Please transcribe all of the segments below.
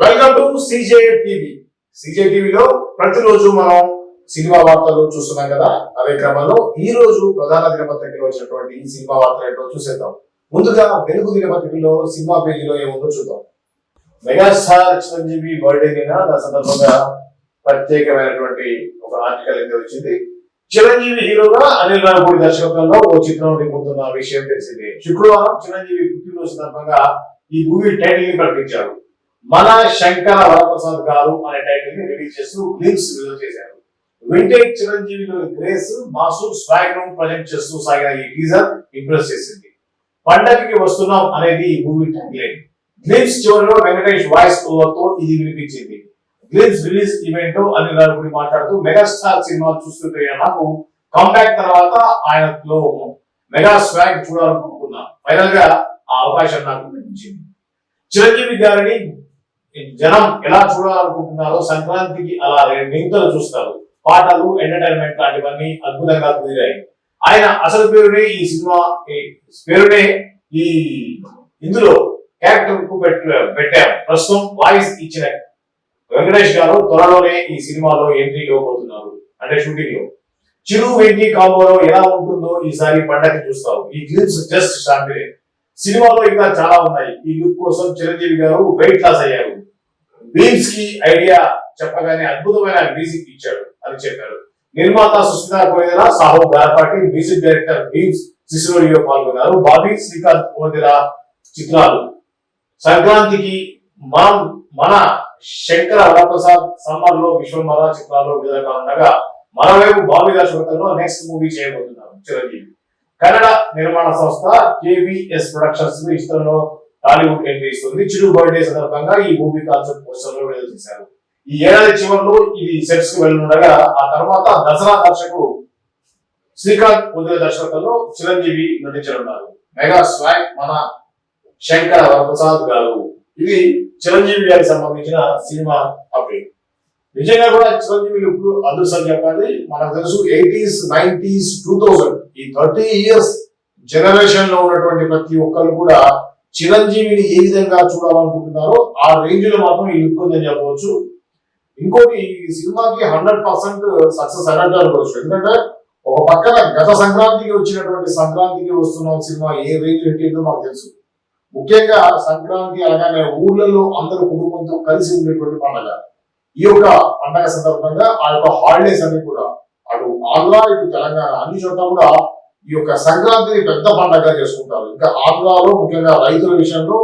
Welcome to CJ TV CJ టీవీలో ప్రతిరోజు మనం సినిమా వార్తలు చూస్తున్నాం కదా? అదే క్రమంలో ఈ రోజు ప్రధాన దినపత్రికలో వచ్చినటువంటి ఈ సినిమా వార్తలు ఏంటో చూసేద్దాం. ముందుగా వెలుగు దినపత్రికలో సినిమా పేజీలో ఏముందో చూద్దాం. మెగాస్టార్ చిరంజీవి బర్త్డే నిన్న దాని సందర్భంగా ప్రత్యేకమైనటువంటి ఒక ఆర్టికల్ అయితే వచ్చింది. చిరంజీవి హీరోగా అనిల్ రావుపూడి దర్శకత్వంలో ఓ చిత్రం రూపొందుతున్న విషయం తెలిసింది. శుక్రవారం చిరంజీవి పుట్టినరోజు సందర్భంగా ఈ మూవీ టైటిల్ని ప్రకటించారు. మన శంకర వరప్రసాద్ గారు అనే టైటిల్ని రిలీజ్ చేస్తూ లింక్స్ విడుదల చేశారు. వింటేజ్ చిరంజీవిలోని గ్రేస్ మాసు స్వాగ్ ప్రజెంట్ చేస్తూ సాగిన ఈ టీజర్ ఇంప్రెస్ చేసింది. పండగకి వస్తున్నాం అనేది ఈ మూవీ టైటిల్ గ్లిమ్స్ చివరిలో వెంకటేష్ వాయిస్ ఓవర్తో ఇది వినిపించింది. గ్లిమ్స్ రిలీజ్ ఈవెంట్లో అనిల్ మాట్లాడుతూ మెగాస్టార్ సినిమా చూస్తుంటే నాకు కంబ్యాక్ తర్వాత ఆయనలో మెగా స్వాగ్ చూడాలనుకున్నా ఫైనల్గా ఆ అవకాశం నాకు లభించింది. చిరంజీవి గారిని జనం ఎలా చూడాలనుకుంటున్నారో సంక్రాంతికి అలా నింతలు చూస్తారు. పాటలు ఎంటర్టైన్మెంట్ లాంటివన్నీ అద్భుతంగా కుదిరాయి. ఆయన అసలు పేరునే ఈ సినిమా ఈ పేరునే ఈ ఇందులో క్యారెక్టర్కు పెట్టారు. ప్రస్తుతం వాయిస్ ఇచ్చిన వెంకటేష్ గారు త్వరలోనే ఈ సినిమాలో ఎంట్రీ ఇవ్వబోతున్నారు. అంటే షూటింగ్లో. చిరు వెంకీ కాంబోలో ఎలా ఉంటుందో ఈసారి పండగ చూస్తారు ఈ క్లిప్స్ జస్ట్ శాంపిలే సినిమాలో ఇంకా చాలా ఉన్నాయి. ఈ లుక్ కోసం చిరంజీవి గారు వెయిట్ లాస్ అయ్యారు. బీమ్స్కి ఐడియా చెప్పగానే అద్భుతమైన మ్యూజిక్ ఇచ్చాడు అని చెప్పారు. నిర్మాత సుస్మితా కోయిదల సాహు గార్పాటి మ్యూజిక్ డైరెక్టర్ బీమ్స్ సిసిలోడియో పాల్గొన్నారు. బాబీ శ్రీకాంత్ కోదిల చిత్రాలు. సంక్రాంతికి మనం మన శంకర వరప్రసాద్ సమ్మర్లో విశ్వంబర చిత్రాల్లో విడుదలగా ఉండగా మరోవైపు బాబీ దర్శకత్వంలో నెక్స్ట్ మూవీ చేయబోతున్నారు చిరంజీవి. కన్నడ నిర్మాణ సంస్థ కేవీఎస్ ప్రొడక్షన్స్ ఈ టాలీవుడ్ ఎంట్రీ ఇస్తుంది. చిరు బర్త్డే సందర్భంగా ఈ మూవీ కాన్సెప్ట్ పోస్టర్లో విడుదల చేశారు. ఈ ఏడాది చివరిలో ఇది సెట్స్కు వెళ్ళుండగా ఆ తర్వాత దసరా దర్శకుడు శ్రీకాంత్ ఉదయ దర్శకత్వంలో చిరంజీవి నటించనున్నారు. మెగా స్వాగ్ మన శంకర వరప్రసాద్ గారు. ఇది చిరంజీవి గారికి సంబంధించిన సినిమా అప్డేట్. నిజంగా కూడా చిరంజీవి లుక్ అదృష్టం చెప్పాలి. మనకు తెలుసు ఎయిటీస్ నైన్టీస్ టూ థౌజండ్ ఈ థర్టీ ఇయర్స్ జనరేషన్లో ఉన్నటువంటి ప్రతి ఒక్కరు కూడా చిరంజీవిని ఏ విధంగా చూడాలనుకుంటున్నారో ఆ రేంజ్లో మాత్రం ఈ లుక్ ఉందని చెప్పవచ్చు. ఇంకోటి ఈ సినిమాకి హండ్రెడ్ పర్సెంట్ సక్సెస్ అన్నట్టు అనుకోవచ్చు. ఎందుకంటే ఒక పక్కన గత సంక్రాంతికి వచ్చినటువంటి సంక్రాంతికి వస్తున్న సినిమా ఏ రేంజ్ పెట్టిందో మాకు తెలుసు. ముఖ్యంగా సంక్రాంతి అనగానే ఊర్లలో అందరూ కుటుంబంతో కలిసి ఉండేటువంటి పండుగ. ఈ యొక్క పండగ సందర్భంగా ఆ యొక్క హాలిడేస్ అన్ని కూడా అటు ఆంధ్ర ఇటు తెలంగాణ అన్ని చోట్ల కూడా ఈ యొక్క సంక్రాంతిని పెద్ద పండగగా చేసుకుంటారు. ఇంకా ఆంధ్రాలో ముఖ్యంగా రైతుల విషయంలో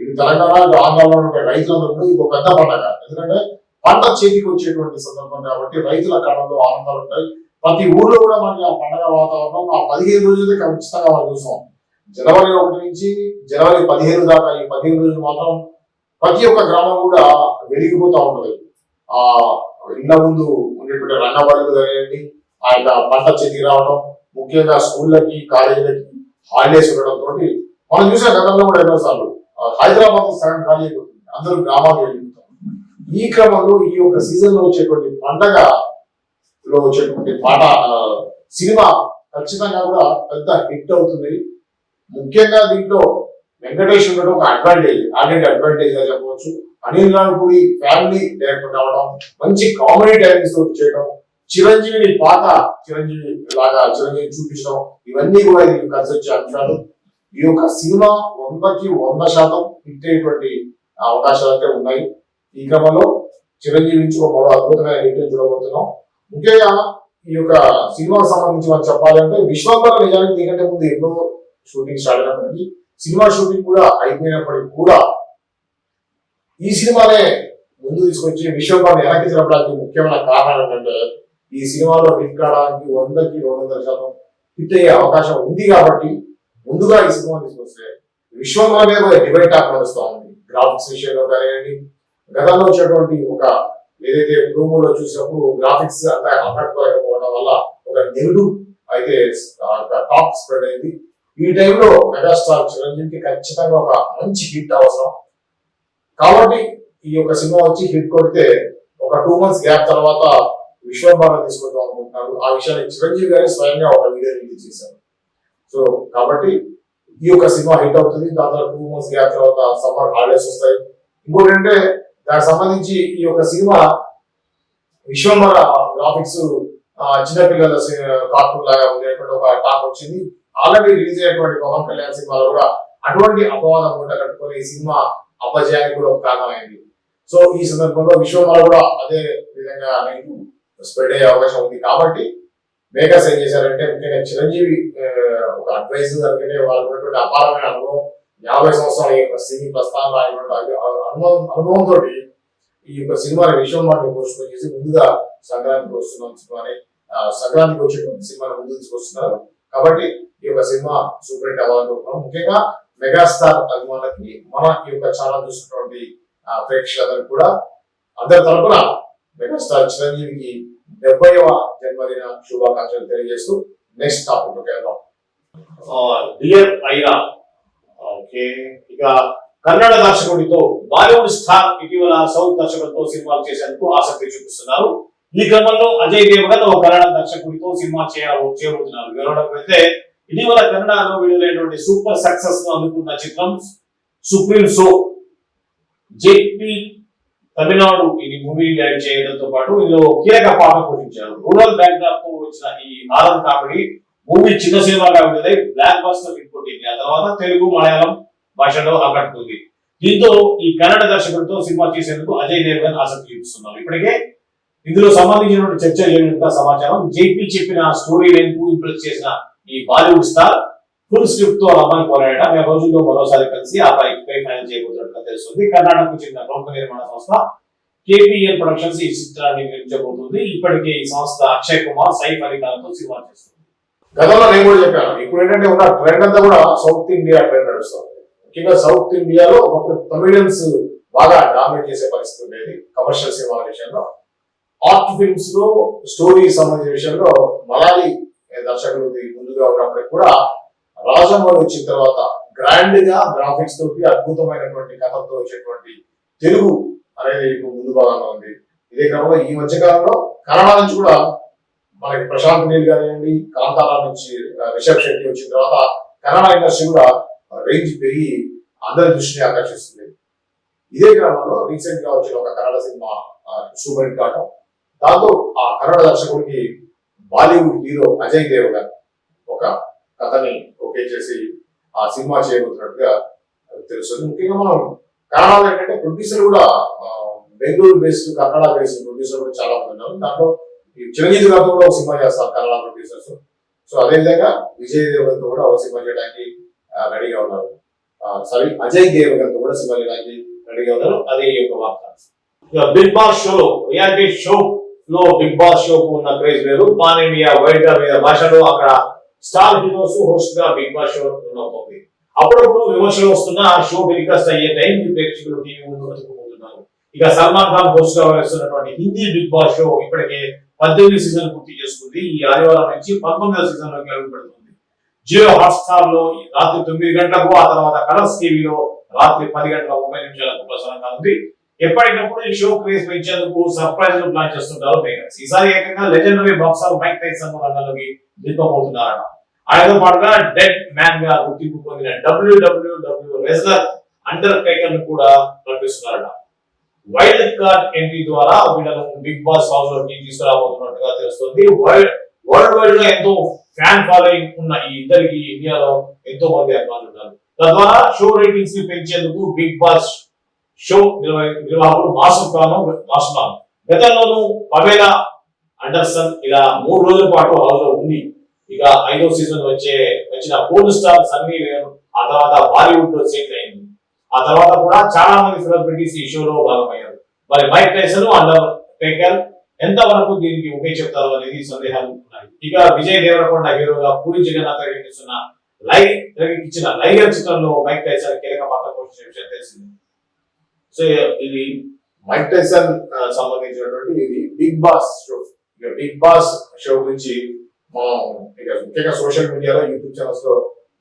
ఇటు తెలంగాణ ఇటు ఆంధ్రాలో ఉండే రైతులందరూ ఇది ఒక పెద్ద పండగ. ఎందుకంటే పంట చేతికి వచ్చేటువంటి సందర్భం కాబట్టి రైతుల కాలంలో ఆనందాలు ఉంటాయి. ప్రతి ఊర్లో కూడా మనకి ఆ పండగ వాతావరణం ఆ పదిహేను రోజులైతే ఖచ్చితంగా మనం చూసాం జనవరి ఒకటి నుంచి జనవరి పదిహేను దాకా ఈ పదిహేను రోజులు మాత్రం ప్రతి ఒక్క గ్రామం కూడా వెలిగిపోతూ ఉంటుంది. ఆ ఇళ్ళ ముందు ఉండేటువంటి రంగబడులు కానివ్వండి ఆ యొక్క పంట చెంది రావడం ముఖ్యంగా స్కూళ్ళకి కాలేజీలకి హాలిడేస్ ఉండడంతో మనం చూసిన గతంలో కూడా ఎన్నోసార్లు హైదరాబాద్ సగం ఖాళీ అయిపోతుంది. అందరూ గ్రామాలు వెళ్ళిపోతాం ఈ క్రమంలో ఈ యొక్క సీజన్లో వచ్చేటువంటి పండగ లో వచ్చేటువంటి పాట సినిమా ఖచ్చితంగా కూడా పెద్ద హిట్ అవుతుంది. ముఖ్యంగా దీంట్లో వెంకటేష్ ఉండడం ఒక అడ్వాంటేజ్ ఆల్రెడీ అడ్వాంటేజ్గా చెప్పవచ్చు. అనిల్ నాయకుడి ఫ్యామిలీ డైరెక్టర్ కావడం మంచి కామెడీ టైమింగ్స్ తోటి చేయడం చిరంజీవిని పాత చిరంజీవి లాగా చిరంజీవి చూపించడం ఇవన్నీ కూడా ఇది కలిసి వచ్చే అంశాలు ఈ యొక్క సినిమా వందకి వంద శాతం హిట్ అయ్యేటువంటి అవకాశాలు అయితే ఉన్నాయి. ఈ క్రమంలో చిరంజీవి నుంచి ఒక మరో అద్భుతమైన హిట్ చూడబోతున్నాం. ముఖ్యంగా ఈ యొక్క సినిమాకు సంబంధించి మనం చెప్పాలంటే విశ్వంబర నిజానికి దీనికంటే ముందు ఎన్నో షూటింగ్ స్టార్ట్ అయినప్పటికీ సినిమా షూటింగ్ కూడా అయిపోయినప్పటికీ కూడా ఈ సినిమానే ముందు తీసుకొచ్చి విశ్వంబర వెనక్కి జరపడానికి ముఖ్యమైన కారణం ఏంటంటే ఈ సినిమాలో హిట్ కావడానికి వందకి రెండు వందల శాతం హిట్ అయ్యే అవకాశం ఉంది కాబట్టి ముందుగా ఈ సినిమా తీసుకొస్తే విశ్వంబర మీద ఒక డిబేట్ టాక్ నడుస్తూ ఉంది. గ్రాఫిక్స్ విషయంలో కానివ్వండి గతంలో వచ్చేటువంటి ఒక ఏదైతే ప్రోమోలో చూసినప్పుడు గ్రాఫిక్స్ అంతా ఆకట్టుకోలేకపోవడం వల్ల ఒక నెగిటివ్ అయితే టాక్ స్ప్రెడ్ అయింది. ఈ టైంలో మెగాస్టార్ చిరంజీవికి ఖచ్చితంగా ఒక మంచి హిట్ అవసరం. కాబట్టి ఈ యొక్క సినిమా వచ్చి హిట్ కొడితే ఒక టూ మంత్స్ గ్యాప్ తర్వాత విశ్వంబాగా తీసుకుందాం అనుకుంటున్నారు. ఆ విషయాన్ని చిరంజీవి గారే స్వయంగా ఒక వీడియో రిలీజ్ చేశారు. సో కాబట్టి ఈ యొక్క సినిమా హిట్ అవుతుంది. దాని తర్వాత టూ మంత్స్ గ్యాప్ తర్వాత సమ్మర్ హాలిడేస్ వస్తాయి. ఇంకోటి అంటే దానికి సంబంధించి ఈ యొక్క సినిమా విశ్వంబర గ్రాఫిక్స్ చిన్నపిల్లల కార్టూన్ లాగా ఉండేటువంటి ఒక టాక్ వచ్చింది. ఆల్రెడీ రిలీజ్ అయినటువంటి పవన్ కళ్యాణ్ సినిమాలో కూడా అటువంటి అపవాదం మూట కట్టుకొని ఈ సినిమా అపజయానికి కూడా ఒక కారణమైంది. సో ఈ సందర్భంలో విశ్వంబర కూడా అదే విధంగా నేను స్ప్రెడ్ అయ్యే అవకాశం ఉంది. కాబట్టి మేకర్స్ ఏం చేశారంటే ముఖ్యంగా చిరంజీవి ఒక అడ్వైస్ అందుకనే వాళ్ళకు ఉన్నటువంటి అపారమైన అనుభవం యాభై సంవత్సరాల సినీ ప్రస్థానంలో అయినటువంటి అనుభవం అనుభవంతో ఈ యొక్క సినిమాని వాటిని పోస్ట్ చేసి ముందుగా సంక్రాంతికి వస్తున్నాం సినిమాని సంక్రాంతికి వచ్చేటువంటి సినిమాని ముందు తీసుకొస్తున్నారు. కాబట్టి ఈ యొక్క సినిమా సూపర్ అవార్డు అవ్వాలనుకుంటున్నాం ముఖ్యంగా మెగాస్టార్ అభిమానులకి మన ఈ యొక్క ఛానల్ చూసినటువంటి ఆ, ప్రేక్షకులందరికీ కూడా అందరి తరపున మెగాస్టార్ చిరంజీవికి డెబ్బైవ జన్మదిన శుభాకాంక్షలు తెలియజేస్తూ నెక్స్ట్ టాపిక్ వెళ్దాం. డియర్ ఐరా ఓకే ఇక కన్నడ దర్శకుడితో బాలీవుడ్ స్టార్ ఇటీవల సౌత్ దర్శకుడితో సినిమాలు చేసేందుకు ఆసక్తి చూపిస్తున్నారు. ఈ క్రమంలో అజయ్ దేవగన్ ఒక కన్నడ దర్శకుడితో సినిమా చేయాలి చేయబోతున్నారు వివరణకు అయితే ఇటీవల కన్నడలో విడుదలైనటువంటి సూపర్ సక్సెస్ను అందుకున్న చిత్రం సుప్రీం సో. జేపీ తమిళనాడు ఇది మూవీ డైరెక్ట్ చేయడంతో పాటు ఇందులో కీలక పాత్ర పోషించారు. రూరల్ బ్యాక్గ్రౌండ్తో వచ్చిన ఈ ఆరం కామెడీ మూవీ చిన్న సినిమాగా విడుదలై బ్లాక్ బస్టర్ హిట్ కొట్టింది. ఆ తర్వాత తెలుగు మలయాళం భాషలో ఆకట్టుకుంది దీంతో ఈ కన్నడ దర్శకుడితో సినిమా చేసేందుకు అజయ్ దేవగన్ ఆసక్తి చూపిస్తున్నారు. ఇప్పటికే ఇందులో సంబంధించినటువంటి చర్చ ఏమిటంటే సమాచారం జేపీ చెప్పిన స్టోరీ లైన్కు ఇంప్రెస్ చేసిన ఈ బాలీవుడ్ స్టార్ ఫుల్ స్క్రిప్ట్తో అమ్మాయి పోరాట మేము రోజుల్లో మరోసారి కలిసి ఆ పై ఫైనల్ చేయబోతున్నట్టుగా తెలుస్తుంది. కర్ణాటకకు చెందిన ప్రముఖ నిర్మాణ సంస్థ కేపీఎల్ ప్రొడక్షన్స్ ఈ చిత్రాన్ని నిర్మించబోతుంది. ఇప్పటికే ఈ సంస్థ అక్షయ్ కుమార్ సై ఫలితాలతో సినిమా చేస్తుంది. గతంలో నేను కూడా చెప్పాను. ఇప్పుడు ఏంటంటే ఉన్న ట్రెండ్ అంతా కూడా సౌత్ ఇండియా ట్రెండ్ నడుస్తుంది. ముఖ్యంగా సౌత్ ఇండియాలో ఒకప్పుడు తమిళన్స్ బాగా డామినేట్ చేసే పరిస్థితి ఉండేది కమర్షియల్ సినిమాల విషయంలో. ఆర్ట్ ఫిల్మ్స్లో స్టోరీ సంబంధించిన విషయంలో మలాలి దర్శకుడు ముందుగా ఉన్నప్పటికీ కూడా రాజమౌళి వచ్చిన తర్వాత గ్రాండ్గా గ్రాఫిక్స్ తోటి అద్భుతమైనటువంటి కథలతో వచ్చేటువంటి తెలుగు అనేది ముందు భాగంలో ఉంది. ఇదే క్రమంలో ఈ మధ్య కాలంలో కన్నడ నుంచి కూడా మనకి ప్రశాంత్ నీల్ కానివ్వండి కాంతారా నుంచి రిషబ్ శెట్టి వచ్చిన తర్వాత కన్నడ ఇండస్ట్రీ కూడా రేంజ్ పెరిగి అందరి దృష్టిని ఆకర్షిస్తుంది. ఇదే క్రమంలో రీసెంట్గా వచ్చిన ఒక కన్నడ సినిమా సూపర్ హిట్ కావడం దాంతో ఆ కన్నడ దర్శకుడికి బాలీవుడ్ హీరో అజయ్ దేవగన్ ఒక కథని ఓకే చేసి ఆ సినిమా చేయబోతున్నట్టుగా తెలుస్తుంది. ముఖ్యంగా మనం కన్నడలో ఏంటంటే ప్రొడ్యూసర్ కూడా Bengaluru based Kannada based producer కూడా చాలా మంది ఉన్నారు. దాంట్లో ఈ చిరంజీవి గారితో కూడా ఒక సినిమా చేస్తారు కన్నడ ప్రొడ్యూసర్స్ సో అదేవిధంగా విజయ్ దేవగన్తో కూడా ఒక సినిమా చేయడానికి రెడీగా ఉన్నారు. సారీ అజయ్ దేవగన్తో కూడా సినిమా చేయడానికి రెడీగా ఉన్నారు. అదే ఒక వార్త. బిగ్ బాస్ షోలో రియాలిటీ షో లో బిగ్ బాస్ షోకు ఉన్న క్రేజ్ వేరు. పాన్ ఇండియా వైడ్గా వివిధ భాషలో అక్కడ స్టార్ హీరోస్ హోస్ట్గా బిగ్ బాస్ షో అవుతుంది అప్పుడప్పుడు విమర్శలు వస్తున్న ఆ షో టెలికాస్ట్ అయ్యే టైం ప్రేక్షకులు టీవీ ముందు వెతుకుపోతున్నారు ఇక సల్మాన్ ఖాన్ హోస్ట్గా వస్తున్నటువంటి హిందీ బిగ్ బాస్ షో ఇప్పటికే పద్దెనిమిది సీజన్ పూర్తి చేసుకుంది. ఈ ఆదివారం నుంచి పంతొమ్మిదవ సీజన్లోకి అడుగు పెడుతుంది జియో హాట్స్టార్లో రాత్రి తొమ్మిది గంటలకు ఆ తర్వాత కలర్స్ టీవీలో రాత్రి పది గంటల ముప్పై నిమిషాలకు ప్రసారం ఉంది. ఎప్పటికప్పుడు ఈ షో క్రేజ్ పెంచేందుకు సర్ప్రైజ్ ప్లాన్ చేస్తుంటారు. మేకర్స్ ఈసారి ఏకంగా లెజెండరీ బాక్సర్ మైక్ టైసన్ రంగంలోకి దింపబోతున్నారట ఆయనతో పాటుగా డెడ్ మ్యాన్గా గుర్తింపు పొందిన డబ్ల్యూడబ్ల్యూడబ్ల్యూ రెజ్లర్ అండర్ టేకర్ కూడా ప్రకటిస్తున్నారట వైల్డ్ కార్డ్ ఎంట్రీ ద్వారా వీళ్ళను బిగ్ బాస్ హౌస్లోకి తీసుకురాబోతున్నట్టుగా తెలుస్తుంది. వరల్డ్ వరల్డ్ వైడ్గా ఎంతో ఫ్యాన్ ఫాలోయింగ్ ఉన్న ఈ ఇద్దరికి ఇండియాలో ఎంతో మంది అభిమానులు ఉన్నారు. తద్వారా షో రేటింగ్స్ని పెంచేందుకు బిగ్ బాస్ షో నిర్వాహకులు నిర్వాహకుడు మాసు గతంలోనూ పవేలా అండర్సన్ ఇలా మూడు రోజుల పాటు హౌస్లో ఉంది ఇక ఐదో సీజన్ వచ్చే వచ్చిన పోల్ స్టార్ సన్నీ వేరు ఆ తర్వాత బాలీవుడ్లో సెటిల్ అయింది. ఆ తర్వాత కూడా చాలా మంది సెలబ్రిటీస్ ఈ షోలో భాగమయ్యారు. మరి మైక్ టైసన్ అండర్ టేకర్ ఎంత వరకు దీనికి ఒకే చెప్తారు అనేది సందేహాలు ఉన్నాయి. ఇక విజయ్ దేవరకొండ హీరోగా పూరి జగన్నాథ్ తెరకెక్కిస్తున్న లైవ్ తెరకెక్కించిన లైగర్ చిత్రంలో మైక్ టైసన్ కీలక పాత్ర పోషించిన విషయం తెలిసింది. సో ఇది మైక్ టైసన్ సంబంధించినటువంటి ఇది big boss show. Big boss show గురించి మనం ఇక ముఖ్యంగా సోషల్ మీడియాలో యూట్యూబ్ ఛానల్స్లో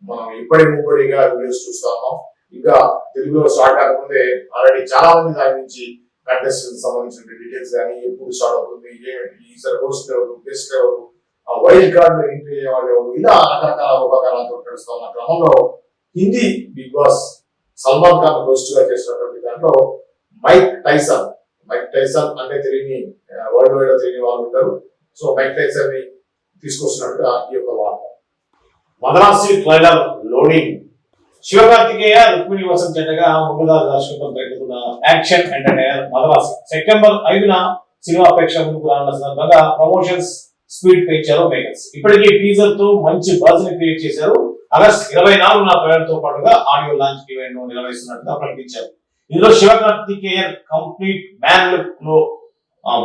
మనం ఇప్పటి ముప్పటిగా వీడియోస్ చూస్తాము. ఇంకా తెలుగులో స్టార్ట్ కాకముందే ఆల్రెడీ చాలా మంది దాని నుంచి కంటెస్టెంట్ సంబంధించిన డీటెయిల్స్ కానీ ఎప్పుడు స్టార్ట్ అవుతుంది ఏమిటి ఈసారి హోస్ట్ ఎవరు గెస్ట్ ఎవరు ఆ వైల్డ్ కార్డ్ ఎంట్రీ అయ్యేవాళ్ళు ఎవరు ఇలా రకరకాల ఉపకారాలతో నడుస్తూ. ఉన్న క్రమంలో హిందీ బిగ్ బాస్ సల్మాన్ ఖాన్ హోస్ట్గా చేసినటువంటి దాంట్లో మైక్ టైసన్ మైక్ టైసన్ అంటే తెలియని వరల్డ్ వైడ్ తెలియని వాళ్ళు ఉంటారు. సో మైక్ టైసన్ని తీసుకొస్తున్నట్టుగా ఈ యొక్క వార్త. మదరాసి ట్రైలర్ లోడింగ్ శివకార్తికేయ రుక్మిణి వసం చెట్టగా ముందుదారు దర్శకత్వం జరుగుతున్న యాక్షన్ ఎంటర్టైనర్ మదరాసి. సెప్టెంబర్ ఐదున సినిమా అపేక్ష ముందుకు రానున్న సందర్భంగా ప్రమోషన్స్ స్పీడ్ పెంచారు మేకర్స్. ఇప్పటికే టీజర్తో మంచి బజ్ని క్రియేట్ చేశారు. ఆగస్ట్ ఇరవై నాలుగున ట్రైలర్ పాటుగా ఆడియో లాంచ్ ఈవెంట్ను నిర్వహిస్తున్నట్టుగా ప్రకటించారు. ఇందులో శివకార్తికేయన్ కంప్లీట్ మ్యాన్ లుక్లో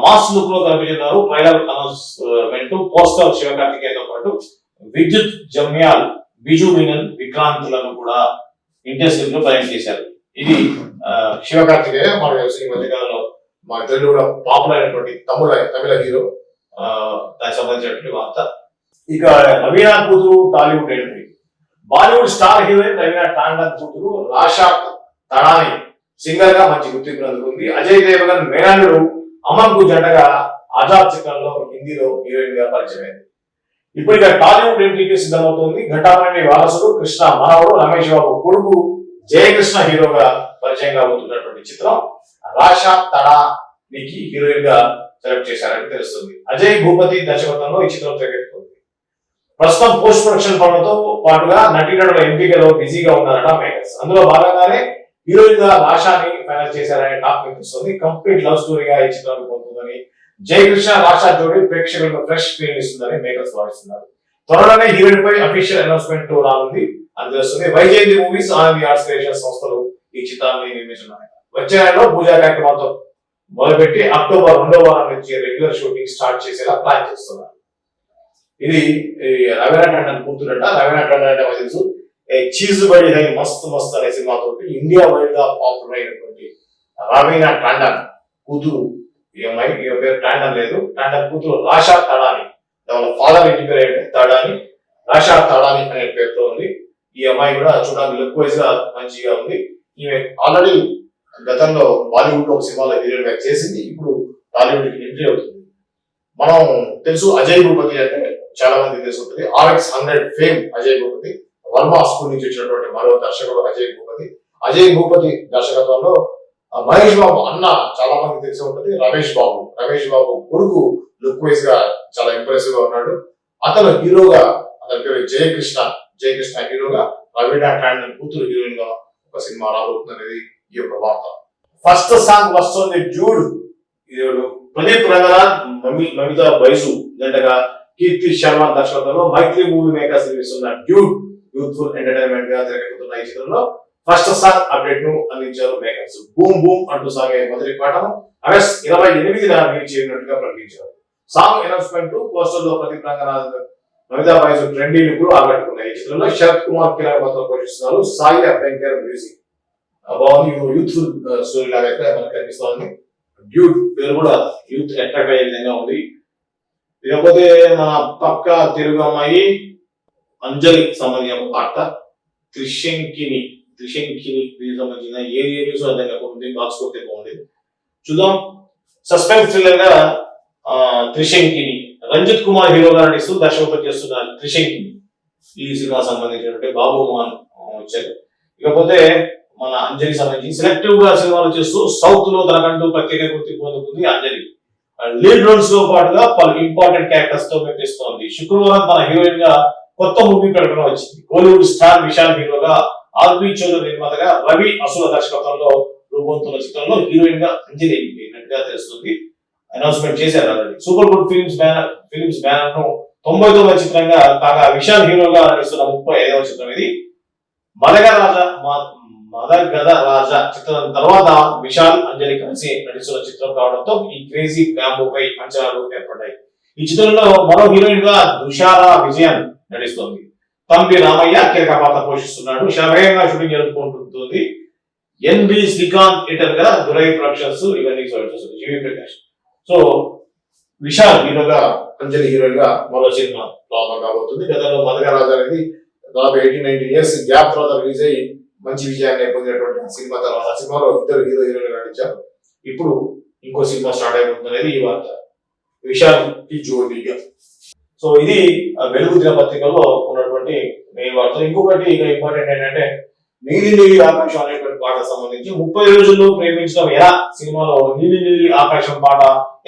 మాస్ లుక్లో కనిపించినారు ట్రైలర్ అనౌన్స్మెంట్ పోస్టర్ శివకార్తికేయతో పాటు విద్యుత్ జమ్యాల్ బిజు మీనన్ విక్రాంతులను కూడా ఇంటర్స్క్రీన్లో ప్రయాణం చేశారు. ఇది ఆ, శివకార్తికేయ మన ఈ మధ్యకాలంలో మా తెలుగులో కూడా పాపులర్ అయినటువంటి తమిళ తమిళ హీరో ఆ, దానికి సంబంధించినటువంటి వార్త. ఇక నవీనా కూతురు Tollywood entry Bollywood star heroine Naveena Tandon కూతురు రాషా తడాని సింగర్గా మంచి గుర్తింపు అందుకుంది. అజయ్ దేవగన్ మేనల్లుడు అమన్కు జంటగా ఆజాద్ చిత్రంలో హిందీలో హీరోయిన్గా పరిచయమైంది. అయింది ఇప్పుడు ఇక టాలీవుడ్ ఎంట్రీకి సిద్ధమవుతోంది. ఘటామణి వారసుడు కృష్ణ మనవడు రమేష్ బాబు కొడుకు జయకృష్ణ హీరోగా పరిచయం కాబోతున్నటువంటి చిత్రం. రాషా తడా నికి హీరోయిన్గా సెలెక్ట్ చేశారని తెలుస్తుంది. అజయ్ భూపతి దర్శకత్వంలో ఈ చిత్రం తెరకెక్కుతుంది. ప్రస్తుతం పోస్ట్ ప్రొడక్షన్ పనులతో పాటుగా నటీనటుల ఎంపికలో బిజీగా ఉన్నారట మేకర్స్. అందులో భాగంగానే హీరోయిన్గా రాషాని ఫైనల్ చేశారనే టాక్ వినిపిస్తుంది కంప్లీట్ లవ్ స్టోరీగా ఈ చిత్రాన్ని పొందుతుందని జయకృష్ణ రాక్షా జోడి ప్రేక్షకులకు ఫ్రెష్ ఫీల్ ఇస్తుందని మేకర్స్ భావిస్తున్నారు. త్వరలోనే హీరోయిన్ పై అఫీషియల్ అనౌన్స్మెంట్ రానుంది. అని తెలుస్తుంది Vyjayanthi movies Anandi arts creation సంస్థలు ఈ చిత్రాన్ని నిర్మిస్తున్నాయి వచ్చే నెలలో పూజా కార్యక్రమాలతో మొదలుపెట్టి అక్టోబర్ రెండో వారం నుంచి రెగ్యులర్ షూటింగ్ స్టార్ట్ చేసేలా ప్లాన్ చేస్తున్నారు. ఇది ఈ రవీనా టండన్ కూతురంట. రవీనా టండన్ అంటే తెలుసు. చీజ్ బడి హై మస్త్ మస్త్ అనే సినిమా తోటి ఇండియా వైడ్గా పాపులర్ అయినటువంటి రవీనా టాండన్ కూతురు. ఈ ఈ పేరు టాండన్ లేదు. టాండన్ కూతురు రాషా తడాని. వాళ్ళ ఫాదర్ ఇంటి పేరు ఏంటంటే తడాని. రాషా తడాని అనే పేరుతో ఉంది. ఈ అమ్మాయి కూడా చూడడానికి లుక్ వైజ్గా మంచిగా ఉంది. ఈమె ఆల్రెడీ గతంలో బాలీవుడ్లో ఒక సినిమాలో హీరోయిన్గా చేసింది. ఇప్పుడు టాలీవుడ్కి ఎంట్రీ అవుతుంది. మనం తెలుసు అజయ్ భూపతి అంటే చాలా మంది తెలిసి. ఉంటుంది RX hundred fame Ajay Bhupathi. Varma school నుంచి వచ్చినటువంటి మరో దర్శకుడు అజయ్ భూపతి. అజయ్ భూపతి దర్శకత్వంలో మహేష్ బాబు అన్న చాలా మంది తెలిసి ఉంటుంది. రమేష్ బాబు రమేష్ బాబు కొడుకు లుక్ వైజ్గా చాలా ఇంప్రెసివ్గా ఉన్నాడు. అతను హీరోగా అతని పేరు జయకృష్ణ జయకృష్ణ హీరోగా రవీనా టాండన్ కూతురు హీరోయిన్గా ఒక సినిమా రాబోతుంది అనేది ఈ యొక్క వార్త. ఫస్ట్ సాంగ్ వస్తుంది జూడు. ప్రదీప్ రంగనాథ్ నమిత మమితా బైసు జంటగా కీర్తి శర్మ దర్శకత్వంలో మైత్రి మూవీ మేకర్స్ నిర్మిస్తున్న డ్యూడ్ యూత్ఫుల్ ఎంటర్టైన్మెంట్గా జరగబోతున్న ఈ చిత్రంలో ఫస్ట్ సాంగ్ అప్డేట్ను అందించారు మేకర్స్ బూమ్ బూమ్ అంటూ సాగే మొదటి పాఠం ఆగస్ట్ ఇరవై ఎనిమిదిన రిలీజ్ చేయనున్నట్టుగా ప్రకటించారు. సాంగ్ అనౌన్స్మెంట్ పోస్టర్లో ప్రతి రంగనాథ్ నమితా బాయ్స్ ట్రెండీ లుక్లు ఆకట్టుకున్నాయి. ఈ చిత్రంలో శరత్ కుమార్ కీలక పాత్ర పోషిస్తున్నారు. సాయి అభ్యంకర్ మ్యూజిక్ బాగుంది. యూత్ఫుల్ స్టోరీ లాగా అయితే మనకు కనిపిస్తోంది. డ్యూట్ పేరు కూడా యూత్ అట్రాక్ట్ అయ్యే విధంగా ఉంది. లేకపోతే మన పక్క తెలుగు అమ్మాయి అంజలి సంబంధించిన పాట త్రిశంకిని త్రిశంకిని దీనికి సంబంధించిన ఏ ఏ న్యూస్ అర్థం కాకుండా బాక్స్ కొట్టే బాగుంది చూద్దాం. సస్పెన్స్ థ్రిల్లర్గా ఆ, త్రిశంకిని. రంజిత్ కుమార్ హీరోగా నటిస్తూ దర్శకత్వం చేస్తున్నారు త్రిశంకిని. ఈ సినిమా సంబంధించినటువంటి బాబు మోహన్ వచ్చారు. ఇకపోతే మన అంజలి సంబంధించి సెలెక్టివ్గా సినిమాలు చేస్తూ సౌత్లో తనకంటూ ప్రత్యేక గుర్తింపు పొందుతుంది అంజలి. లీడ్ రోల్స్తో పాటుగా పలు ఇంపార్టెంట్ క్యారెక్టర్స్తో మెప్పిస్తోంది. శుక్రవారం తన హీరోయిన్గా కొత్త మూవీ ప్రకటన వచ్చింది. కోలీవుడ్ స్టార్ విశాల్ హీరోగా ఆర్బీ చౌదరి నిర్మాతగా రవి అసుల దర్శకత్వంలో రూపొందుతున్న చిత్రంలో హీరోయిన్గా అంజలి తెలుస్తుంది. అనౌన్స్మెంట్ చేశారు already. Super good films banner films బ్యానర్ను తొంభై తొమ్మిది చిత్రంగా కాగా విశాల్ హీరోగా నటిస్తున్న ముప్పై ఐదవ చిత్రం ఇది. మదగ రాజా మదగద రాజా చిత్రం తర్వాత విశాల్ అంజలి కలిసి నటిస్తున్న చిత్రం కావడంతో ఈ క్రేజీ ఫ్యామిలీపై అంచనాలు ఏర్పడ్డాయి. ఈ చిత్రంలో మరో హీరోయిన్గా దుషారా విజయన్ నటిస్తోంది. తంపి రామయ్య కీలక పాత్ర పోషిస్తున్నాడు. శరవేగంగా షూటింగ్ జరుపుకుంటుంది. ఎన్బి శ్రీకాంత్ ఎడిటర్గా దురై ప్రొడక్షన్స్ ఇవన్నీ చూడొచ్చు జీవి ప్రకాష్. సో విశాల్ హీరోగా అంజలి హీరోయిన్గా మరో సినిమా ప్రారంభం కాబోతుంది. గతంలో మదగ రాజా అనేది దాదాపు ఎయిటీన్ నైన్టీన్ ఇయర్స్ గ్యాప్ తర్వాత రిలీజ్ అయ్యి మంచి విజయాన్ని పొందినటువంటి సినిమా తర్వాత ఆ సినిమాలో ఇద్దరు హీరో హీరోయిన్ నటించారు. ఇప్పుడు ఇంకో సినిమా స్టార్ట్ అయిపోతుంది అనేది ఈ వార్త. విశాల్కి జోడీగా. సో ఇది వెలుగు దినపత్రికలో ఉన్నటువంటి మెయిన్ వార్తలు. ఇంకొకటి ఇక ఇంపార్టెంట్ ఏంటంటే నీలి నీలి ఆకాశం అనేటువంటి పాట సంబంధించి ముప్పై రోజుల్లో ప్రేమించడం ఎలా? సినిమాలో నీలి నీలి ఆకాశం పాట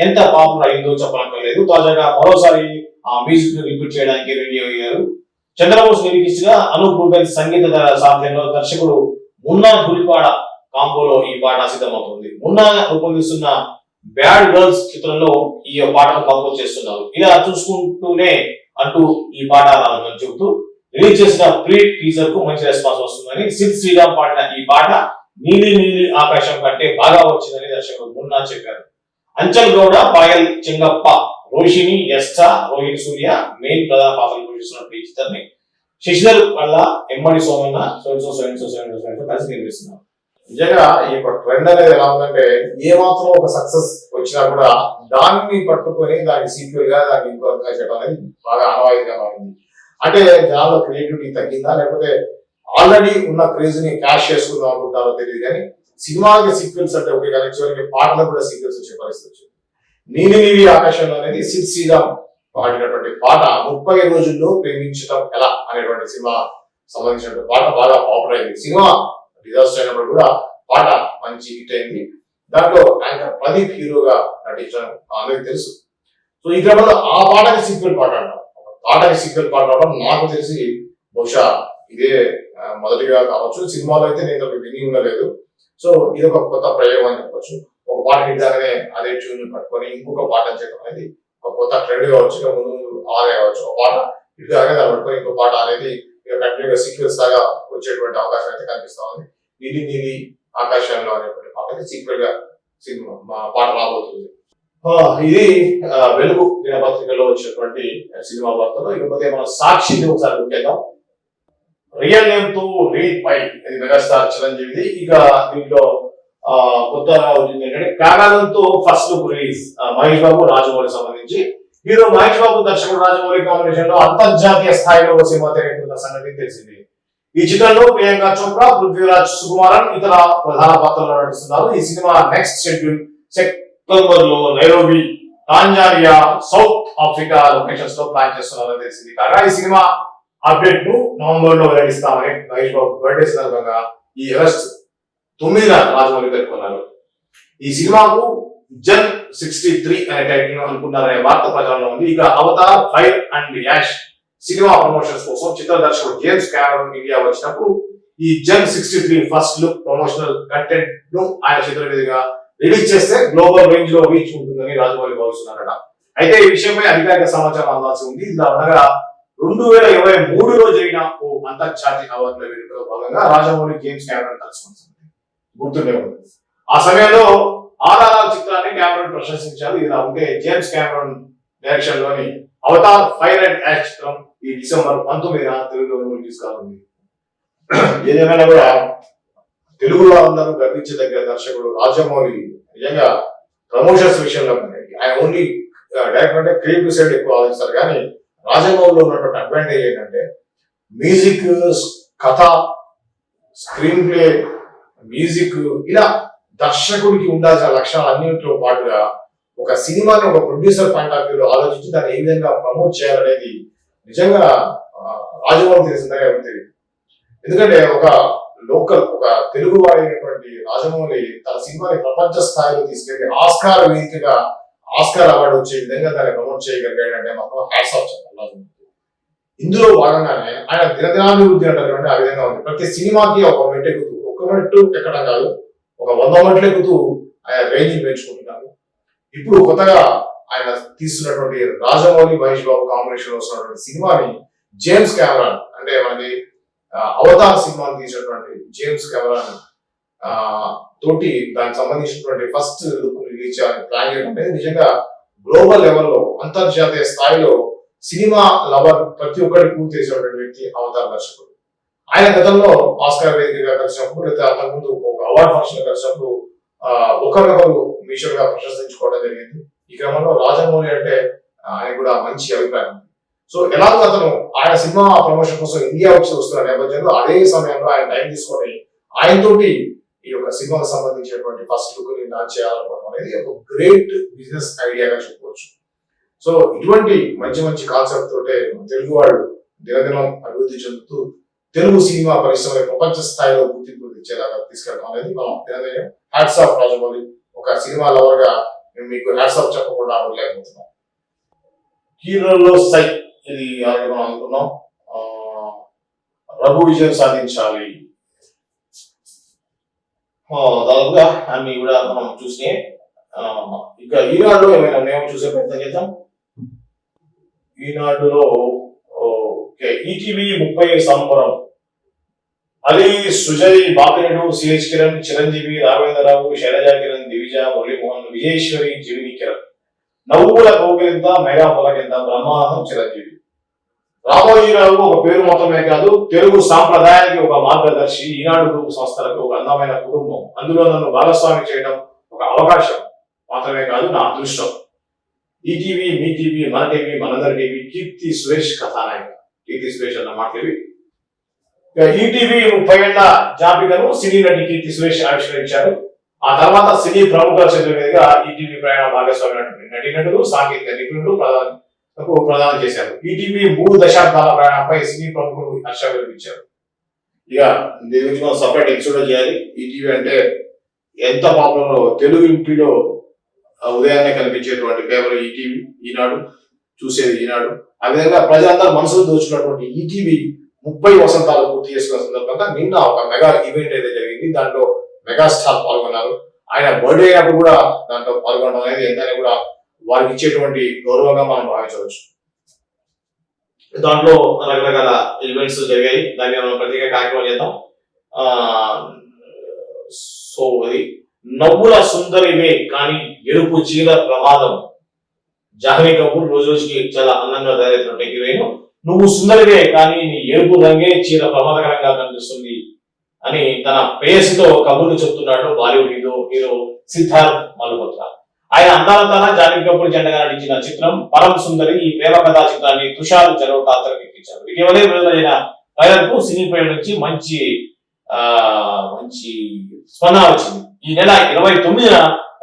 ఎంత పాపులర్ అయిందో చెప్పనక్కర్లేదు. తాజాగా మరోసారి ఆ మ్యూజిక్ని రిపీట్ చేయడానికి రెడీ అయ్యారు. చంద్రబోస్ లిరికిస్ట్గా అనూప్ సంగీత సాధ్యంలో దర్శకుడు మున్నా గురిపాడ కాంబోలో ఈ పాట సిద్ధమవుతుంది. మున్నా రూపొందిస్తున్న బ్యాడ్ గర్ల్స్ చిత్రంలో ఈ పాటను కంపోజ్ చేస్తున్నారు. ఇలా చూసుకుంటూనే అంటూ ఈ పాట రానుందని చెబుతూ రిలీజ్ చేసిన ప్రీ టీజర్కు మంచి రెస్పాన్స్ వస్తుందని సిద్ శ్రీరామ్ పాడిన ఈ పాట నీలి నీలి ఆకాశం కంటే బాగా వచ్చిందని దర్శకుడు మున్నా చెప్పారు. అంచల్ గౌడ పాయల్ చెంగప్ప రోషిని ఎస్టా రోహిత్ సూర్య మెయిన్ ప్రధాన పాత్రలు పోషిస్తున్న ఈ చిత్రాన్ని శశిధర్ వల్ల ఎమ్మడి సోమన్న సోన్సో సోన్సో సోన్సో సోన్సో కలిసి నిర్మిస్తున్నారు. నిజంగా ఈ యొక్క ట్రెండ్ అనేది ఎలా ఉందంటే ఏ మాత్రం ఒక సక్సెస్ వచ్చినా కూడా దాన్ని పట్టుకొని దాన్ని సీక్వెల్గా దాన్ని ఇంకొకగా చేయడం అనేది బాగా ఆనవాయితీగా మారింది. అంటే జనాల్లో క్రియేటివిటీ తగ్గిందా? లేకపోతే ఆల్రెడీ ఉన్న క్రేజ్ని క్యాష్ చేసుకుందాం అనుకుంటారో తెలియదు కానీ సినిమాకి సీక్వెల్స్ అంటే ఒకే కానీ చివరికి పాటలకు కూడా సీక్వెల్స్ వచ్చే పరిస్థితి వచ్చింది. నీలి నీవి ఆకాశంలో అనేది సిద్ శ్రీరామ్ పాడినటువంటి పాట ముప్పై రోజుల్లో ప్రేమించటం ఎలా అనేటువంటి సినిమా సంబంధించిన పాట బాగా పాపులర్ అయింది. సినిమా డిజాస్టర్ అయినప్పుడు కూడా పాట మంచి హిట్ అయింది. దాంట్లో ఆయన ప్రదీప్ హీరోగా నటించడం అందరికి తెలుసు. సో ఈ క్రమంలో ఆ పాటకి సీక్వెల్ పాట అంటాం. పాటకి సీక్వెల్ పాట అవడం నాకు తెలిసి బహుశా ఇదే మొదటిగా కావచ్చు. సినిమాలో అయితే నేను ఒక విని ఉండలేదు. సో ఇది ఒక కొత్త ప్రయోగం అని చెప్పొచ్చు. ఒక పాట హిట్ అదే ట్యూన్ పట్టుకొని ఇంకొక పాట చేయడం అనేది ఒక కొత్త ట్రెండ్ కావచ్చు. ముందు ముందు ఆనే కావచ్చు. ఒక పాట హిట్ కాగానే దాన్ని పట్టుకొని ఇంకో పాట అనేది కంటిన్యూగా సీక్వెన్స్ లాగా వచ్చేటువంటి అవకాశం అయితే కనిపిస్తా ఉంది. నీలి నీలి ఆకాశంలో అనేటువంటి పాటకి సీక్వెల్గా సినిమా పాట రాబోతుంది. ఆ, ఇది వెలుగు దినపత్రికలో వచ్చినటువంటి సినిమా వార్తలు. ఇకపోతే మనం సాక్షిని ఒకసారి చూద్దాం. రియల్ నేమ్తో రీల్ పై ఇది మెగాస్టార్ చిరంజీవిది. ఇక దీంట్లో కొత్తగా వచ్చింది ఏంటంటే కారణంతో first look release Mahesh Babu Rajamouli సంబంధించి హీరో మహేష్ బాబు దర్శకుడు రాజమౌళి కాంబినేషన్లో అంతర్జాతీయ స్థాయిలో ఒక సినిమా తెరకెక్కుతున్న సంగతి తెలిసింది. ఈ చిత్రంలో ప్రియాంక చోప్రా పృథ్వీరాజ్ సుకుమారన్ ఇతర ప్రధాన పాత్రల్లో నటిస్తున్నారు. ఈ సినిమా నెక్స్ట్ షెడ్యూల్ సెప్టెంబర్లో నైరోబి టాంజానియా సౌత్ ఆఫ్రికా లొకేషన్స్లో ప్లాన్ చేస్తున్నారని తెలిసింది. కాగా ఈ సినిమా అప్డేట్ను నవంబర్లో వెల్లడిస్తామని మహేష్ బాబు బర్త్డే సందర్భంగా ఈ ఆగస్ట్ తొమ్మిదిన రాజమౌళి పేర్కొన్నారు. ఈ సినిమాకు జన్ సిక్స్టీ త్రీ అనే టైటిల్ అనుకున్నారనే వార్త ప్రచారంలో ఉంది. ఇక Avatar fire and ash cinema promotions కోసం చిత్ర దర్శకుడు జేమ్స్ క్యామరన్ ఇండియా వచ్చినప్పుడు ఈ gen sixty three first look promotional కంటెంట్ను ఆయన చిత్ర మీదుగా రిలీజ్ చేస్తే గ్లోబల్ రేంజ్లో రీచ్ ఉంటుందని రాజమౌళి భావిస్తున్నారట. అయితే ఈ విషయమై అధికారిక సమాచారం అందాల్సి ఉంది. ఇలా ఉండగా రెండు వేల ఇరవై మూడులో జరిగిన ఓ అంతర్జాతీయ అవార్డుల వేడుకలో భాగంగా రాజమౌళి గేమ్స్ కెమెరాను కలుసుకుంటుంది గుర్తుండే ఉంది. ఆ సమయంలో ఆర్ఆర్ఆర్ చిత్రాన్ని కెమెరాన్ ప్రశంసించారు. ఇలా ఉంటే జేమ్స్ కెమెరాన్ డైరెక్షన్లోని అవతార్ ఫైర్ అండ్ యాష్ చిత్రం ఈ డిసెంబర్ పంతొమ్మిదిన తెలుగులో రిలీజ్ కానుంది. ఏదేమైనా కూడా తెలుగులో అందరూ గర్వించదగ్గ దర్శకుడు రాజమౌళి నిజంగా ప్రమోషన్స్ విషయంలో ఆయన ఓన్లీ డైరెక్టర్ అంటే క్రియేటివ్ సైడ్ ఎక్కువ ఆలోచిస్తారు. కానీ రాజమౌళిలో ఉన్నటువంటి అడ్వాంటేజ్ ఏంటంటే మ్యూజిక్ కథ స్క్రీన్ ప్లే మ్యూజిక్ ఇలా దర్శకుడికి ఉండాల్సిన లక్షణాలు అన్నింటితో పాటుగా ఒక సినిమాని ఒక ప్రొడ్యూసర్ పాయింట్ ఆఫ్ వ్యూలో ఆలోచించి దాన్ని ఏ విధంగా ప్రమోట్ చేయాలనేది నిజంగా ఆ, రాజమౌళి తెలిసిందే తెలియదు. ఎందుకంటే ఒక లోకల్ ఒక తెలుగు వాడైనటువంటి రాజమౌళి తన సినిమాని ప్రపంచ స్థాయిలో తీసుకెళ్ళి ఆస్కార్ వేదికగా ఆస్కార్ అవార్డు వచ్చే విధంగా దాన్ని ప్రమోట్ చేయగలిగాడంటే మాత్రం హ్యాట్స్ ఆఫ్ చెప్పాలి ఇందులో భాగంగానే ఆయన దినదినాభివృద్ధి అంటారు ఆ విధంగా ఉంది. ప్రతి సినిమాకి ఒక మెట్టు ఒక మెట్టు ఎక్కడం కాదు. ఒక వంద మెట్లు ఎక్కుతూ ఆయన రేంజ్ పెంచుకుంటున్నారు ఇప్పుడు కొత్తగా ఆయన తీస్తున్నటువంటి రాజమౌళి మహేష్ బాబు కాంబినేషన్ వస్తున్నటువంటి సినిమాని జేమ్స్ కెమెరాన్ అంటే మనకి అవతార్ సినిమాని తీసినటువంటి జేమ్స్ కెమెరాన్ ఆ, తోటి దానికి సంబంధించినటువంటి ఫస్ట్ లుక్ రిలీజ్ చేయాలని ప్లాన్ చేయడం అనేది నిజంగా గ్లోబల్ లెవెల్లో అంతర్జాతీయ స్థాయిలో సినిమా లవర్ ప్రతి ఒక్కరికి పూర్తి చేసినటువంటి వ్యక్తి అవతార్ దర్శకుడు. ఆయన గతంలో ఆస్కార్ వేదికగా కలిసినప్పుడు లేదా అంతకుముందు ఒక అవార్డ్ ఫంక్షన్ కలిసినప్పుడు ఒకరినొకరు మ్యూచువల్గా ప్రశంసించుకోవడం జరిగింది. ఈ క్రమంలో రాజమౌళి అంటే ఆయన కూడా మంచి అభిప్రాయం. సో ఎలాగో అతను ఆయన సినిమా ప్రమోషన్ కోసం ఇండియా వచ్చి వస్తున్న నేపథ్యంలో అదే సమయంలో ఆయన టైం తీసుకొని ఆయనతోటి ఈ యొక్క సినిమాకు సంబంధించినటువంటి ఫస్ట్ లుక్ని లాంచ్ చేయాలనుకోవడం అనేది ఒక గ్రేట్ బిజినెస్ ఐడియాగా చెప్పుకోవచ్చు. సో ఇటువంటి మంచి మంచి కాన్సెప్ట్ తోటే తెలుగు వాళ్ళు దినదినం అభివృద్ధి చెందుతూ తెలుగు సినిమా పరిశ్రమ ప్రపంచ స్థాయిలో గుర్తింపు ఇచ్చేలాగా తీసుకెళ్ళడం అనేది మనం దినదయం హ్యాట్స్ ఆఫ్ రాజమౌళి ఒక సినిమా లవర్గా మేము మీకు హ్యాట్స్ ఆఫ్ చెప్పకుండా ఉండలేకపోతున్నాం హీరోలో సై ఇది మనం అనుకున్నాం. రఘు విజయం సాధించాలి. దాదాపుగా అన్ని కూడా మనం చూసి ఇక ఈనాడులో ఏమైనా మేము చూసే ప్రయత్నం చేద్దాం. ఈనాడులో ఈటీవీ ముప్పై సంబరం. అలీ సుజయ్ బాపిరెడ్డు సిహెచ్ కిరణ్ చిరంజీవి రాఘవేంద్రరావు శైలజా కిరణ్ దివిజ మురళీమోహన్ విజయేశ్వరి జీవిని కిరణ్. నవ్వుల కోకిలింత మెగా పొలకింత బ్రహ్మానందం చిరంజీవి. రామోజీరావు ఒక పేరు మొత్తమే కాదు తెలుగు సాంప్రదాయానికి ఒక మార్గదర్శి ఈనాడు గ్రూప్ సంస్థలకు ఒక అందమైన కుటుంబం. అందులో నన్ను భాగస్వామి చేయడం ఒక అవకాశం మాత్రమే కాదు నా అదృష్టం. ఈటీవీ మీ టీవీ మన టీవీ మనందరి టీవీ కీర్తి సురేష్ కథానాయక. కీర్తి సురేష్ అన్న మాటలు ఈటీవీ ముప్పై ఏళ్ళ జాబితాను సినీ నటి కీర్తి సురేష్ ఆవిష్కరించారు. ఆ తర్వాత సినీ ప్రముఖుల చేతుల మీదుగా ఈటీవీ ప్రయాణ భాగస్వామి నటి నటీనటులు సాంకేతిక నిపుణులు ప్రధాన ప్రదానం చేశారు. ఈటీవీ మూడు దశాబ్దాల ప్రయాణంపై సినీ ప్రముఖులు హర్ష వెలిపించారు ఇక దీని గురించి మనం సపరేట్ ఎపిసోడ్ చేయాలి. ఈటీవీ అంటే ఎంత పాపులర్ తెలుగు ఇంటిలో ఉదయాన్నే కనిపించేటువంటి పేపర్ ఈటీవీ ఈనాడు చూసేది ఈనాడు. ఆ విధంగా ప్రజలందరూ మనసులో దోచుకున్నటువంటి ఈటీవీ ముప్పై వసంతాలు పూర్తి చేసుకున్న సందర్భంగా నిన్న ఒక మెగా ఈవెంట్ అయితే జరిగింది. దాంట్లో మెగాస్టార్ పాల్గొన్నారు. ఆయన బర్త్డే అప్పుడు కూడా దాంట్లో పాల్గొనడం అనేది ఎంతైనా కూడా వారికి ఇచ్చేటువంటి గౌరవంగా మనం భావించవచ్చు. దాంట్లో రకరకాల ఈవెంట్స్ జరిగాయి. దాన్ని మనం ప్రత్యేక కార్యక్రమం చేద్దాం. ఆ సో అది నవ్వుల సుందరివే కానీ ఎరుపు చీర ప్రమాదం. జాహ్నవి కపూర్ రోజు రోజుకి చాలా అందంగా తయారవుతున్నట్టు హీరోయిన్ నువ్వు సుందరివే కానీ నీ ఎరుపు రంగే చీర ప్రమాదకరంగా కనిపిస్తుంది అని తన ప్రేయసితో కబుర్లు చెప్తున్నాడు Bollywood hero hero Siddharth Malhotra. ఆయన అందాలంతాన జాహ్నవి కపూర్ జెండగా నటించిన చిత్రం పరం సుందరి ఈ ప్రేమ కథా చిత్రాన్ని తుషార్ జరోటా తెరకెక్కించారు ఇటీవలే విడుదలైన ట్రైలర్కు సినీ ప్రేమ నుంచి మంచి ఆ మంచి స్పందన వచ్చింది. ఈ నెల ఇరవై తొమ్మిదిన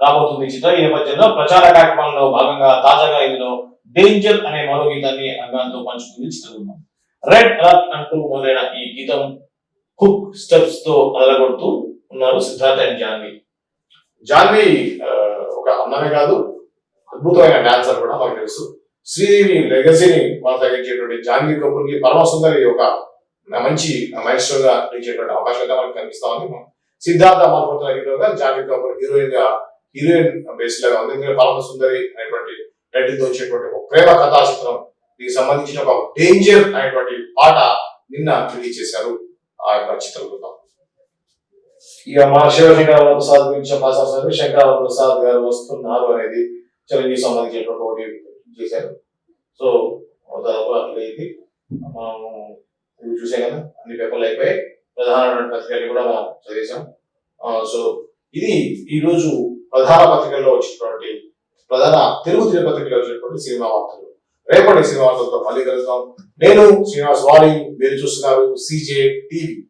రాబోతుంది చిత్రం. ఈ నేపథ్యంలో ప్రచార కార్యక్రమంలో భాగంగా తాజాగా ఇందులో డేంజర్ అనే మరో గీతాన్ని అంగాంతో పంచుకుంది చిత్రబృందం రెడ్ అలర్ట్ అంటూ మొదలైన ఈ గీతం హుక్ స్టెప్స్తో అదలగొడుతూ ఉన్నారు సిద్ధార్థ్ అండ్ జాన్వి. జాన్వి ఒక అందమే కాదు అద్భుతమైన డాన్సర్ కూడా మనకు తెలుసు. శ్రీదేవి లెగసీని కొనసాగించేటువంటి జాన్వి కపూర్కి పరమ సుందరి ఒక మంచి మైస్టర్గా ఇచ్చేటువంటి అవకాశంగా మనకు కనిపిస్తా ఉంది. సిద్ధార్థ మల్హోత్రా హీరోగా జాన్వి కపూర్ హీరోయిన్గా హీరోయిన్ బేస్ లాగా ఉంది. ఎందుకంటే పరమ సుందరి అనేటువంటి రెడ్డితో వచ్చేటువంటి ఒక ప్రేమ కథాచిత్రం దీనికి సంబంధించిన ఒక డేంజర్ అనేటువంటి పాట నిన్న రిలీజ్ చేశారు ఆ యొక్క చిత్ర బృందం ఇక మా శివశంకర ప్రసాద్ గురించి మాట్లాడుతున్నారు శంకర ప్రసాద్ గారు వస్తున్నారు అనేది చిరంజీవి సంబంధించినటువంటి ఒకటి చేశారు. సో దాదాపు ఇది మనం ఇవి చూసాం కదా అన్ని పేపర్లు అయిపోయాయి. ప్రధాన పత్రికలు కూడా మనం చదివేశాం. సో ఇది ఈరోజు ప్రధాన పత్రికల్లో వచ్చినటువంటి ప్రధాన తెలుగు దినపత్రికలో వచ్చినటువంటి సినిమా వార్తలు రేపటి సినిమా వార్తలతో మళ్ళీ కలుద్దాం. నేను శ్రీనివాస్ వారి మీరు చూస్తున్నారు సిజే టీవీ.